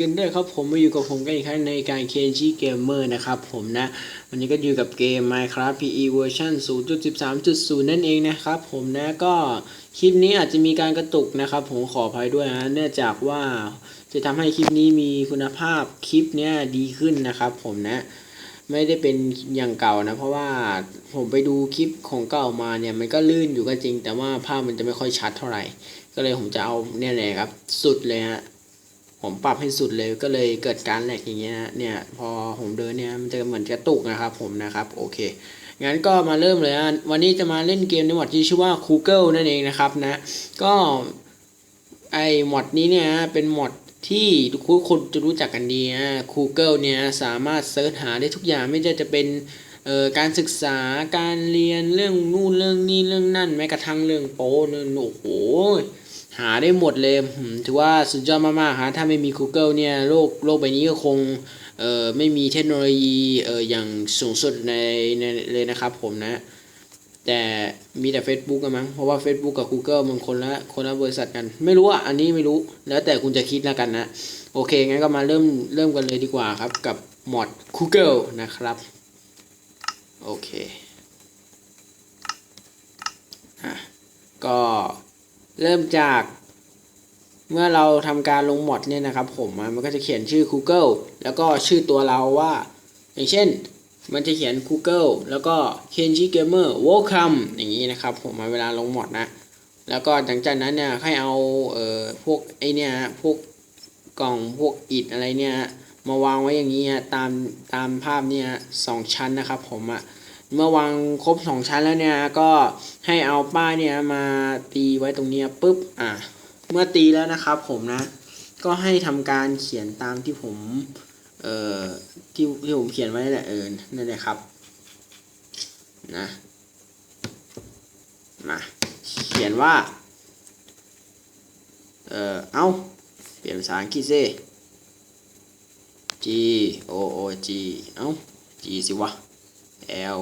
กันด้วยครับผมมาอยู่กับผมกันอีกครั้งในการ KG Gamer นะครับผมนะ วันนี้ก็อยู่กับเกม Minecraft PE เวอร์ชัน0.13.0 นั่นเองนะครับผมนะก็คลิปนี้อาจจะมีการกระตุกนะครับผมขออภัยด้วยนะเนื่องจากว่าจะทำให้คลิปนี้มีคุณภาพคลิปเนี้ยดีขึ้นนะครับผมนะไม่ได้เป็นอย่างเก่านะ เพราะว่าผมไปดูคลิปของเก่ามาเนี่ยมันก็ลื่นอยู่ก็จริง แต่ว่าภาพมันจะไม่ค่อยชัดเท่าไหร่ ก็เลยผมจะเอาเนี่ยเลยครับสุดเลยฮะ ผมปรับให้สุดเลยก็เลยเกิดการแหลกอย่างเงี้ยเนี่ยพอผมเดินเนี่ยมันจะเหมือนกระตุกนะครับผมนะครับโอเคงั้นก็มาเริ่มเลยนะวันนี้จะมาเล่นเกมในหมวดที่ชื่อว่า Google นั่นเองนะครับนะก็ไอหมวดนี้เนี่ยเป็นหมวดที่ทุกคนจะรู้จักกันดีนะ Google เนี่ยสามารถเซิร์ชหาได้ทุกอย่างไม่ว่าจะเป็นเอ่อการศึกษาการเรียนเรื่องนู่นเรื่องนี้เรื่องนั่นแม้กระทั่งเรื่องโป๊เรื่องโอ้โห หาได้หมดเลยถือว่าสุดยอดมากๆฮะถ้าไม่มี Google เนี่ยโลกโลกใบนี้ก็คงเอ่อไม่มีเทคโนโลยีเอ่ออย่างสูงสุดในในเลยนะครับผมนะ แต่มีแต่ Facebook กันมั้งเพราะว่า Facebook กับ Google มันคนละคนละบริษัทกัน ไม่รู้อะ อันนี้ไม่รู้แล้วแต่คุณจะคิดแล้วกันนะ โอเค งั้นก็มาเริ่มเริ่มกันเลยดีกว่าครับ กับมอด Google นะครับ โอเคอะก็ เริ่มจากเมื่อเราทำการลงมอดเนี่ยนะครับ ผมมันก็จะเขียนชื่อ Google แล้วก็ชื่อตัวเราว่า อย่างเช่น มันจะเขียน Google แล้วก็ Kenji Gamer Welcome อย่างนี้นะครับ ผมมาเวลาลงมอดนะ แล้วก็หลังจากนั้นเนี่ยให้เอาเอ่อพวกไอเนี่ยพวกกล่องพวกอิฐอะไรเนี่ยมาวางไว้อย่างนี้ตามตามภาพเนี่ยสองชั้นนะครับ ผมอะ เมื่อวางครบสองชั้นแล้วเนี่ยก็ให้เอาป้ายเนี่ยมาตีไว้ตรงนี้ปุ๊บอะเมื่อตีแล้วนะครับผมนะ ก็ให้ทำการเขียนตามที่ผมเอ่อที่ที่ผมเขียนไว้แหละเออนั่นแหละครับนะมาเขียนว่า เอ่อ เอาเปลี่ยนภาษาอังกฤษสิ G O O G เอา G สิวะ L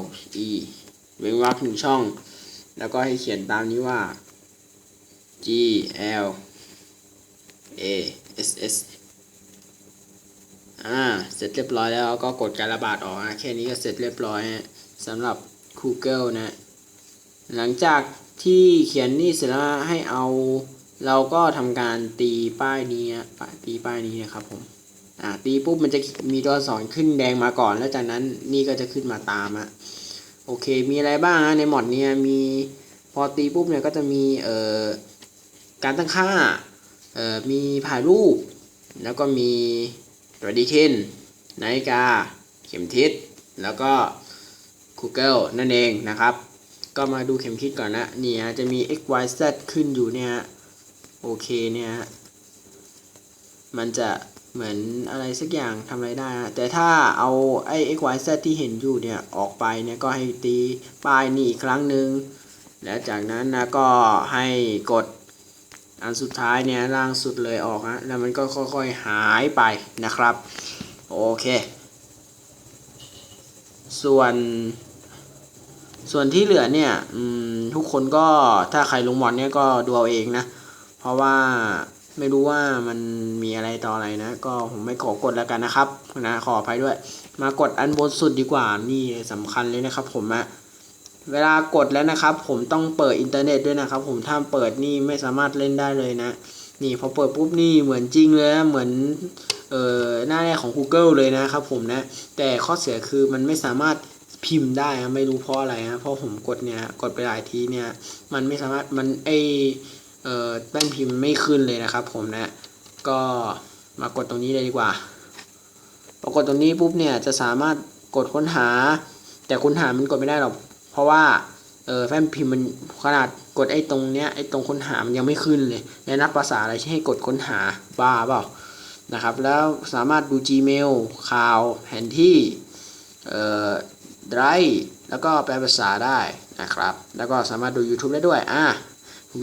E เว้นวรรคหนึ่งช่อง แล้วก็ให้เขียนตามนี้ว่า G L A S S อ่า เสร็จเรียบร้อยแล้วก็กดการระบาดออกนะแค่นี้ก็เสร็จเรียบร้อยฮะสำหรับ Google นะ หลังจากที่เขียนนี่เสร็จแล้วให้เอา เราก็ทำการตีป้ายนี้ตีป้ายนี้นะครับผม อ่าตีปุ๊บมันจะมีตัวอักษรขึ้นแดงมาก่อน แล้วจากนั้นนี่ก็จะขึ้นมาตามอะโอเค มีอะไรบ้างฮะในหมอดเนี้ยมีพอตีปุ๊บเนี่ยก็จะมีเอ่อการตั้งค่าเอ่อมีถ่ายรูป แล้วก็มีปฏิทินนาฬิกา เข็มทิศแล้วก็ Google นั่นเองนะครับ ก็มาดูเข็มทิศก่อนนะนี่ฮะจะมี x y z ขึ้นอยู่เนี่ยโอเคเนี่ยมันจะ เหมือนอะไรสักอย่างทำอะไรได้ฮะแต่ถ้าเอาไอ้ x y z ที่เห็นอยู่เนี่ยออกไปเนี่ยก็ให้ตีป้ายนี่อีกครั้งหนึ่งแล้วจากนั้นนะก็ให้กดอันสุดท้ายเนี่ยล่างสุดเลยออกฮะแล้วมันก็ค่อยๆหายไปนะครับ โอเค ส่วน ส่วนที่เหลือเนี่ยทุกคนก็ถ้าใครลงมอนเนี่ยก็ดูเอาเองนะ เพราะว่า ไม่รู้ว่ามันมีอะไรต่ออะไรนะ ก็ผมไม่ขอกดแล้วกันนะครับนะขออภัยด้วย มากดอันบนสุดดีกว่านี่สำคัญเลยนะครับ ผมอะเวลากดแล้วนะครับ ผมต้องเปิดอินเทอร์เน็ตด้วยนะครับ ผมถ้าเปิดนี่ไม่สามารถเล่นได้เลยนะ นี่พอเปิดปุ๊บนี่เหมือนจริงเลยนะเหมือนเอ่อหน้าแรกของ Google เลยนะครับ ผมนะ แต่ข้อเสียคือมันไม่สามารถพิมพ์ได้นะไม่รู้เพราะอะไรนะเพราะผมกดเนี่ยกดไปหลายทีเนี่ย มันไม่สามารถมันไอ เอ่อแป้นพิมพ์ไม่ขึ้นเลยนะครับ ผมนะ ก็มากดตรงนี้เลยดีกว่าพอกดตรงนี้ปุ๊บเนี่ยจะสามารถกดค้นหา แต่ค้นหามันกดไม่ได้หรอก เพราะว่าเออแฟ้มพิมพ์มันขนาดกดไอ้ตรงเนี้ยไอ้ตรงค้นหามันยังไม่ขึ้นเลยในนับภาษาอะไรที่ให้กดค้นหาบ้าเปล่านะครับ แล้วสามารถดู Gmail ข่าวแผนที่เอ่อ Drive แล้วก็แปลภาษาได้นะครับ แล้วก็สามารถดู YouTube ได้ด้วยอะ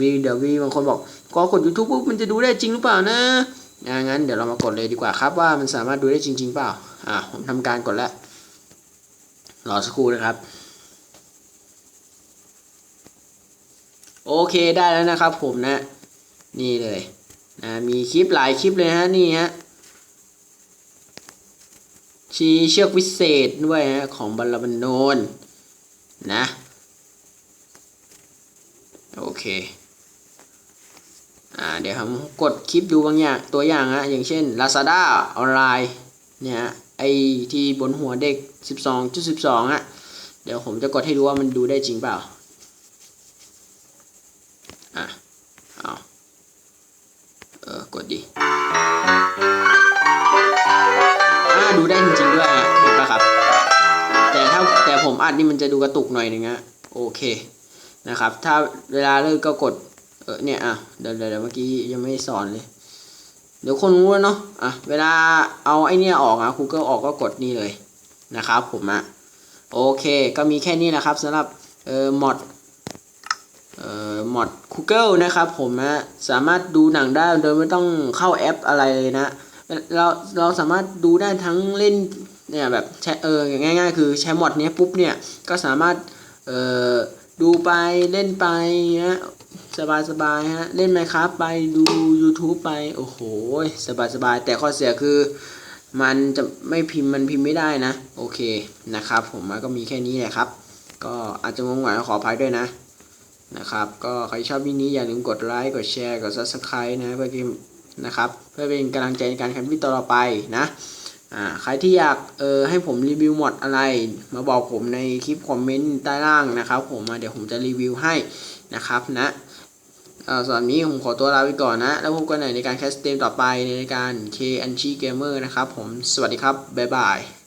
มีเดี๋ยวมีบางคนบอกก็กด YouTube ปุ๊บมันจะดูได้จริงหรือเปล่านะอะงั้นเดี๋ยวเรามากดเลยดีกว่าครับว่ามันสามารถดูได้จริง ๆ เปล่าอะผมทำการกดแล้วรอสักครู่นะครับ โอเคได้แล้วนะครับผมนะ นี่เลยนะมีคลิปหลายคลิปเลยฮะนี่ฮะชีเชือกวิเศษด้วยฮะของบาลบันโนนนะ โอเคอ่าเดี๋ยวผมกดคลิปดูบางอย่างตัวอย่างฮะอย่างเช่น Lazada ออนไลน์เนี่ยไอที่บนหัวเด็ก 12.12อะเดี๋ยวผมจะกดให้ดูว่ามันดูได้จริงเปล่าอะเอาเออกดดิอ่าดูได้จริงๆด้วยฮะเห็นปะครับ แต่ถ้าแต่ผมอัดนี่มันจะดูกระตุกหน่อยนึงฮะโอเค นะครับ ถ้าเวลาเลิกก็กดเออเนี่ยอะเดี๋ยวเดี๋ยวเมื่อกี้ยังไม่สอนเลย เดี๋ยวคนรู้แล้วเนาะอะเวลาเอาไอเนี่ยออกอะ Google ออกก็กดนี่เลยนะครับผมอะโอเคก็มีแค่นี้นะครับสำหรับเอ่อมอดเอ่อมอด Google นะครับผมนะสามารถดูหนังได้โดยไม่ต้องเข้าแอปอะไรเลยนะเราเราสามารถดูได้ทั้งเล่นเนี่ยแบบใช้เออง่ายๆ คือใช้มอดเนี้ยปุ๊บเนี่ยก็สามารถเอ่อ ดูไปเล่นไปนะสบายสบายฮะเล่นไหมครับไปดู YouTube ไปโอ้โหสบายสบายแต่ข้อเสียคือมันจะไม่พิมพ์มันพิมพ์ไม่ได้นะ โอเคนะครับ ผมมันก็มีแค่นี้แหละครับ ก็อาจจะงงหน่อยขออภัยด้วยนะนะครับ ก็ใครชอบวิดีโอนี้อย่าลืมกดไลค์กดแชร์กด subscribe นะเพื่อที่นะครับ เพื่อเป็นกำลังใจในการทำวิดีโอต่อไปนะ อ่าใครที่อยากเออให้ผมรีวิวหมดอะไร มาบอกผมในคลิปคอมเมนต์ใต้ล่างนะครับผมมาเดี๋ยวผมจะรีวิวให้นะครับนะอ่อสำหรับนี้ผมขอตัวลาไปก่อนนะ แล้วพบกันใหม่ในการแคสเตมต่อไปในรายการ K Anchi Gamer นะครับผม สวัสดีครับ บ๊ายบาย